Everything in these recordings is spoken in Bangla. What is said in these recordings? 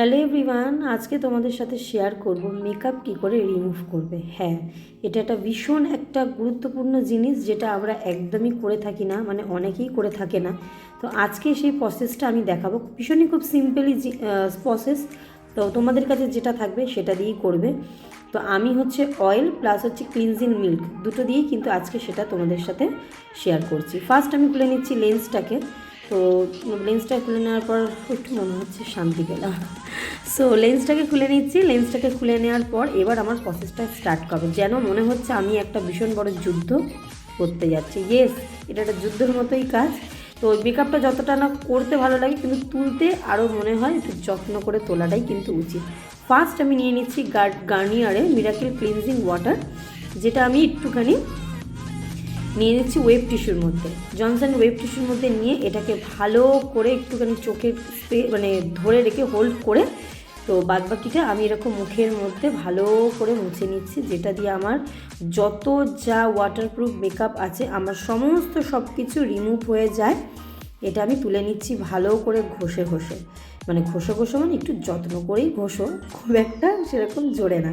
হ্যালো এভরিওয়ান আজকে তোমাদের সাথে শেয়ার করব মেকআপ কী করে রিমুভ করবে। হ্যাঁ এটা একটা ভীষণ একটা গুরুত্বপূর্ণ জিনিস যেটা আমরা একদমই করে থাকি না মানে অনেকেই করে থাকে না। তো আজকে সেই প্রসেসটা আমি দেখাবো। ভীষণই খুব সিম্পলি প্রসেস তো তোমাদের কাছে যেটা থাকবে সেটা দিয়েই করবে। তো আমি হচ্ছে অয়েল প্লাস হচ্ছে ক্লিনজিং মিল্ক দুটো দিয়েই কিন্তু আজকে সেটা তোমাদের সাথে শেয়ার করছি। ফার্স্ট আমি খুলে নিচ্ছি লেন্সটাকে তো লেন্সটা খুলে নেওয়ার পর একটু মনে হচ্ছে শান্তি পেলাম। সো লেন্সটাকে খুলে নিচ্ছি। লেন্সটাকে খুলে নেওয়ার পর এবার আমার প্রসেসটা স্টার্ট করবে যেন মনে হচ্ছে আমি একটা ভীষণ বড় যুদ্ধ করতে যাচ্ছি। ইয়েস এটা একটা যুদ্ধের মতোই কাজ। তো ওই মেকআপটা যতটা না করতে ভালো লাগে, কিন্তু তুলতে আরও মনে হয় একটু যত্ন করে তোলাটাই কিন্তু উচিত। ফার্স্ট আমি নিয়ে নিচ্ছি গার্নিয়ারে মিরাকেল ক্লিনজিং ওয়াটার যেটা আমি একটুখানি নিয়ে নিচ্ছি ওয়েব টিস্যুর মধ্যে। জনসন ওয়েব টিস্যুর মধ্যে নিয়ে এটাকে ভালো করে একটুখানি চোখের মানে ধরে রেখে হোল্ড করে তো বাদবাকিটা আমি এরকম মুখের মধ্যে ভালো করে মুছে নিচ্ছি, যেটা দিয়ে আমার যত যা ওয়াটারপ্রুফ মেকআপ আছে, আমার সমস্ত সব কিছু রিমুভ হয়ে যায়। এটা আমি তুলে নিচ্ছি ভালো করে ঘষে ঘষে। মানে ঘষে ঘষে মানে একটু যত্ন করেই ঘষো, খুব একটা সেরকম জোরে না।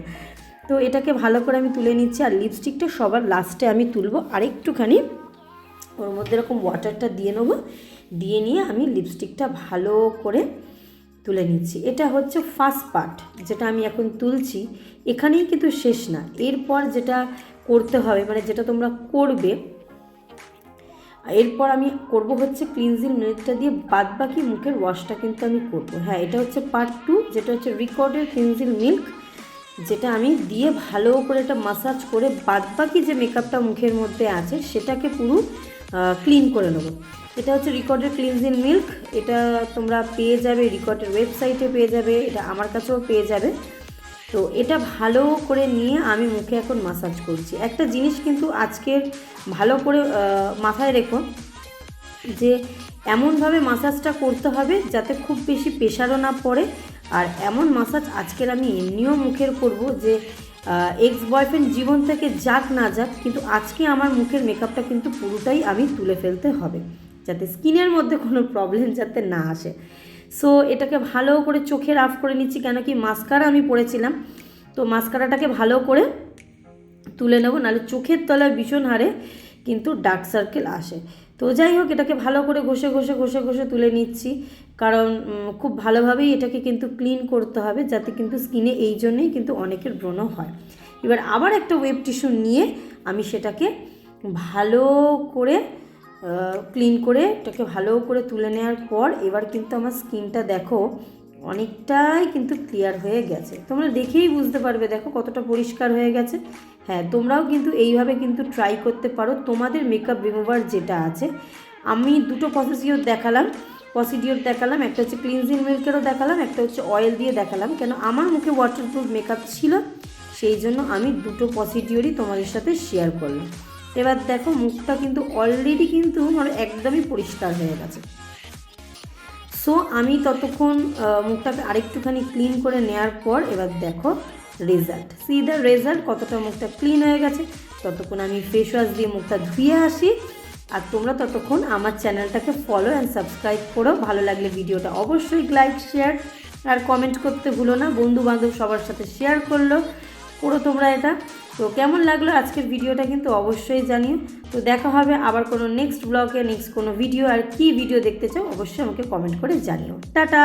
তো এটাকে ভালো করে আমি তুলে নিচ্ছি আর লিপস্টিকটা সবার লাস্টে আমি তুলবো। আরেকটুখানি ওর মধ্যে এরকম ওয়াটারটা দিয়ে নেব। দিয়ে নিয়ে আমি লিপস্টিকটা ভালো করে তুলে নিচ্ছি। এটা হচ্ছে ফার্স্ট পার্ট যেটা আমি এখন তুলছি। এখানেই কিন্তু শেষ না। এরপর যেটা করতে হবে মানে যেটা তোমরা করবে, এরপর আমি করব হচ্ছে ক্লিনজিং মিল্কটা দিয়ে বাদ বাকি মুখের ওয়াশটা কিন্তু আমি করব। হ্যাঁ এটা হচ্ছে পার্ট টু যেটা হচ্ছে রিকর্ডের ক্লিনজিং মিল্ক যেটা আমি দিয়ে ভালো করে একটা মাসাজ করে বাদবাকি যে মেকআপটা মুখের মধ্যে আছে, সেটাকে পুরো ক্লিন করে নেব। এটা হচ্ছে রিকর্ডের ক্লিনজিং মিল্ক এটা তোমরা পেয়ে যাবে রিকর্ডের ওয়েবসাইটে পেয়ে যাবে, এটা আমার কাছেও পেয়ে যাবে। তো এটা ভালো করে নিয়ে আমি মুখে এখন মাসাজ করছি। একটা জিনিস কিন্তু আজকের ভালো করে মাথায় রেখো যে এমনভাবে মাসাজটা করতে হবে যাতে খুব বেশি প্রেশারও না পড়ে। আর এমন মাসাজ আজকের আমি এমনিও মুখের করব যে এক্স বয়ফ্রেন্ড জীবন থেকে যাক না যাক, কিন্তু আজকে আমার মুখের মেকআপটা কিন্তু পুরোটাই আমি তুলে ফেলতে হবে, যাতে স্কিনের মধ্যে কোনো প্রবলেম যাতে না আসে। সো এটাকে ভালো করে চোখে রাফ করে নিচ্ছি, কেন কি মাস্কারা আমি পরেছিলাম, তো মাস্কারাটাকে ভালো করে তুলে নেব, নাহলে চোখের তলায় ভীষণ হারে কিন্তু ডার্ক সার্কেল আসে। তো যাই হোক, এটাকে ভালো করে ঘষে ঘষে ঘষে ঘষে তুলে নিচ্ছি। কারণ খুব ভালোভাবেই এটাকে কিন্তু ক্লিন করতে হবে, যাতে কিন্তু স্কিনে এই জন্যেই কিন্তু অনেকের ব্রণ হয়। এবার আবার একটা ওয়েব টিস্যু নিয়ে আমি সেটাকে ভালো করে ক্লিন করে, এটাকে ভালো করে তুলে নেওয়ার পর এবার কিন্তু আমার স্কিনটা দেখো অনেকটাই কিন্তু ক্লিয়ার হয়ে গেছে। তোমরা দেখেই বুঝতে পারবে, দেখো কতটা পরিষ্কার হয়ে গেছে। হ্যাঁ তোমরাও কিন্তু এইভাবে কিন্তু ট্রাই করতে পারো। তোমাদের মেকআপ রিমুভার যেটা আছে, আমি দুটো প্রসেসিওর দেখালাম প্রসিডিওর দেখালাম, একটা হচ্ছে ক্লিনজিং মিল্কেরও দেখালাম, একটা হচ্ছে অয়েল দিয়ে দেখালাম। কেন আমার মুখে ওয়াটারপ্রুফ মেকআপ ছিল, সেই জন্য আমি দুটো প্রসিডিওরই তোমাদের সাথে শেয়ার করলাম। এবার দেখো, মুখটা কিন্তু অলরেডি কিন্তু আমার একদমই পরিষ্কার হয়ে গেছে। সো আমি ততক্ষণ মুখটাকে আরেকটুখানি ক্লিন করে নেওয়ার পর, এবার দেখো রেজাল্ট। সি দ্য রেজাল্ট কতটা মুখটা ক্লিন হয়ে গেছে, ততক্ষণ আমি ফেস ওয়াশ দিয়ে মুখটা ধুয়ে আসি। আর তোমরা ততক্ষণ আমার চ্যানেলটাকে ফলো অ্যান্ড সাবস্ক্রাইব করো। ভালো লাগলে ভিডিওটা অবশ্যই লাইক শেয়ার আর কমেন্ট করতে ভুলো না। বন্ধু বান্ধব সবার সাথে শেয়ার করল, করো তোমরা এটা। তো কেমন লাগল আজকের ভিডিওটা কিন্তু অবশ্যই জানিও। তো দেখা হবে আবার কোনো নেক্সট ব্লগে নেক্সট কোনো ভিডিও আর কি ভিডিও দেখতে চাও, অবশ্যই আমাকে কমেন্ট করে জানিও। টাটা!